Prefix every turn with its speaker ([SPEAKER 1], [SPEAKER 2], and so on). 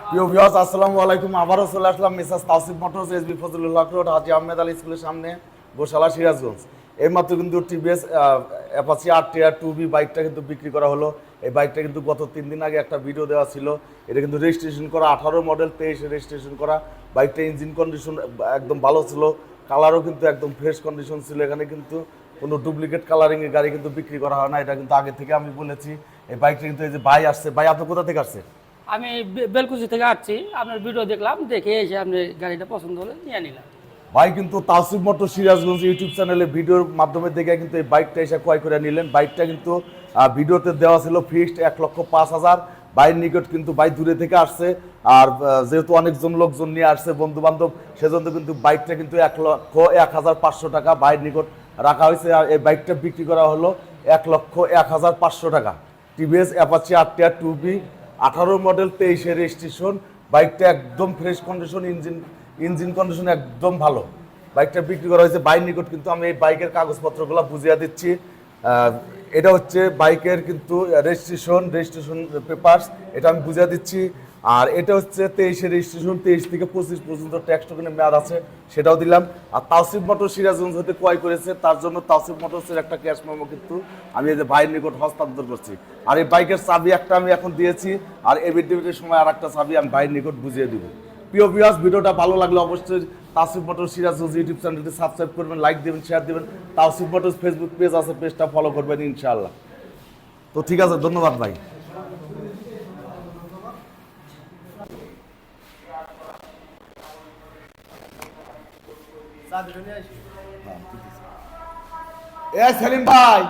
[SPEAKER 1] প্রিয় ভিউয়ার্স আসসালামু আলাইকুম। আবারও চলে আসলাম messrs Tausif motors SB Fazlullah road Haji Ahmed Ali স্কুলের সামনে, গোশালা সিরাজগঞ্জ। কিন্তু টিভিএস আর টু বি বাইকটা কিন্তু বিক্রি করা হলো। এই বাইকটা কিন্তু গত তিন দিন আগে একটা ভিডিও দেওয়া ছিল। এটা কিন্তু রেজিস্ট্রেশন করা, আঠারো মডেল তেইশে রেজিস্ট্রেশন করা। বাইকটা ইঞ্জিন কন্ডিশন একদম ভালো ছিল। কালারও কিন্তু একদম ফ্রেশ কন্ডিশন ছিল। এখানে কিন্তু কোনো ডুপ্লিকেট কালারিংয়ের গাড়ি কিন্তু বিক্রি করা হয় না। এটা কিন্তু আগে থেকে আমি বলেছি। এই বাইকটা কিন্তু এই যে ভাই আসছে। ভাই, আপনি কোথা থেকে আসছে
[SPEAKER 2] আমি বেলকুচি থেকে আসছি, আপনার ভিডিও দেখলাম, দেখে এসে আপনি গাড়িটা পছন্দ হলে নিয়ে নিলাম।
[SPEAKER 1] ভাই কিন্তু তাসিফ মোটর সিরাজগঞ্জ ইউটিউব চ্যানেলে ভিডিওর মাধ্যমে দেখে কিন্তু এই বাইকটা এসে ক্রয় করে নিলেন। বাইকটা কিন্তু ভিডিওতে দেওয়া ছিল ফিক্সড এক লক্ষ পাঁচ হাজার। বাইর নিকট কিন্তু বাই দূরে থেকে আসছে। আর যেহেতু অনেকজন লোকজন নিয়ে আসছে বন্ধু বান্ধব সেজন্য কিন্তু বাইকটা কিন্তু এক লক্ষ এক হাজার পাঁচশো টাকা বাইর নিকট রাখা হয়েছে। আর এই বাইকটা বিক্রি করা হলো এক লক্ষ এক হাজার পাঁচশো টাকা। টিভিএস অ্যাপাচি আটটিয়া টু বি আঠারো মডেল তেইশে রেজিস্ট্রেশন বাইকটা একদম fresh condition engine engine condition একদম ভালো। বাইকটা বিক্রি করা হয়েছে বাইর নিকট, কিন্তু আমি এই বাইকের কাগজপত্রগুলো বুঝিয়ে দিচ্ছি। এটা হচ্ছে বাইকের কিন্তু রেজিস্ট্রেশন রেজিস্ট্রেশন পেপারস এটা আমি বুঝিয়ে দিচ্ছি। আর এটা হচ্ছে তেইশে রেজিস্ট্রেশন তেইশ থেকে পঁচিশ পর্যন্ত ট্যাক্স টোকেনের মেয়াদ আছে, সেটাও দিলাম। আর তাওসিফ মোটর সিরাজগঞ্জ হতে ক্রয় করেছে, তার জন্য তাওসিফ মোটরসের একটা ক্যাশ মেমো কিন্তু আমি এই যে ভাইয়ের নিকট হস্তান্তর করছি। আর এই বাইকের চাবি একটা আমি এখন দিয়েছি, আর এভিডেভিটের সময় আর একটা চাবি আমি ভাইয়ের নিকট বুঝিয়ে দিব। প্রিয় ভিউয়ার্স ভিডিওটা ভালো লাগলে অবশ্যই তাসিফ মোটর সিরাজগঞ্জ ইউটিউব চ্যানেলটি সাবস্ক্রাইব করবেন লাইক দেবেন শেয়ার দেবেন। তাসিফ মোটর ফেসবুক পেজ আছে পেজটা ফলো করবেন ইনশাআল্লাহ। তো ঠিক আছে, ধন্যবাদ ভাই। এ সেলিম ভাই!